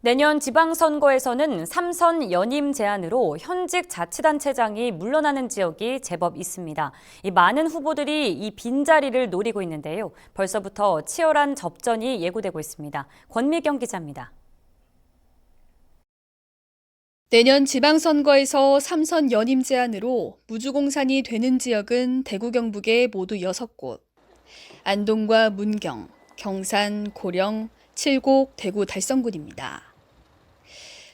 내년 지방선거에서는 삼선 연임 제한으로 현직 자치단체장이 물러나는 지역이 제법 있습니다. 이 많은 후보들이 이 빈자리를 노리고 있는데요. 벌써부터 치열한 접전이 예고되고 있습니다. 권미경 기자입니다. 내년 지방선거에서 삼선 연임 제한으로 무주공산이 되는 지역은 대구 경북의 모두 6곳. 안동과 문경, 경산, 고령, 칠곡, 대구 달성군입니다.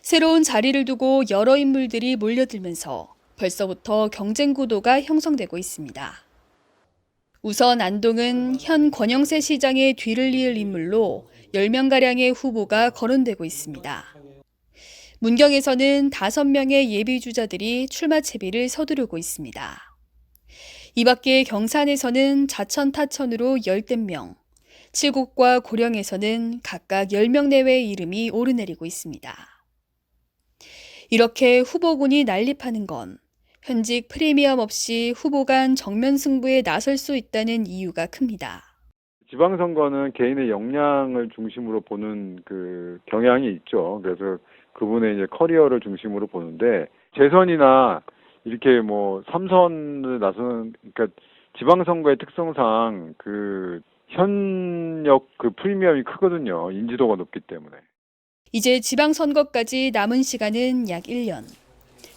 새로운 자리를 두고 여러 인물들이 몰려들면서 벌써부터 경쟁 구도가 형성되고 있습니다. 우선 안동은 현 권영세 시장의 뒤를 이을 인물로 10명가량의 후보가 거론되고 있습니다. 문경에서는 5명의 예비주자들이 출마 채비를 서두르고 있습니다. 이 밖에 경산에서는 자천 타천으로 10명, 칠곡과 고령에서는 각각 10명 내외의 이름이 오르내리고 있습니다. 이렇게 후보군이 난립하는 건 현직 프리미엄 없이 후보 간 정면 승부에 나설 수 있다는 이유가 큽니다. 지방선거는 개인의 역량을 중심으로 보는 그 경향이 있죠. 그래서 그분의 이제 커리어를 중심으로 보는데 재선이나 이렇게 뭐 삼선을 나서는 그러니까 지방선거의 특성상 그 현역 그 프리미엄이 크거든요. 인지도가 높기 때문에. 이제 지방선거까지 남은 시간은 약 1년.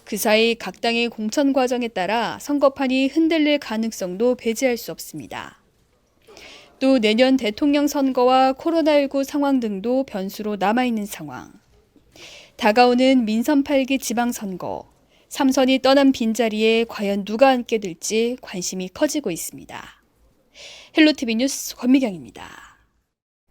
그 사이 각 당의 공천 과정에 따라 선거판이 흔들릴 가능성도 배제할 수 없습니다. 또 내년 대통령 선거와 코로나19 상황 등도 변수로 남아있는 상황. 다가오는 민선 8기 지방선거. 삼선이 떠난 빈자리에 과연 누가 앉게 될지 관심이 커지고 있습니다. 헬로티비 뉴스 권미경입니다.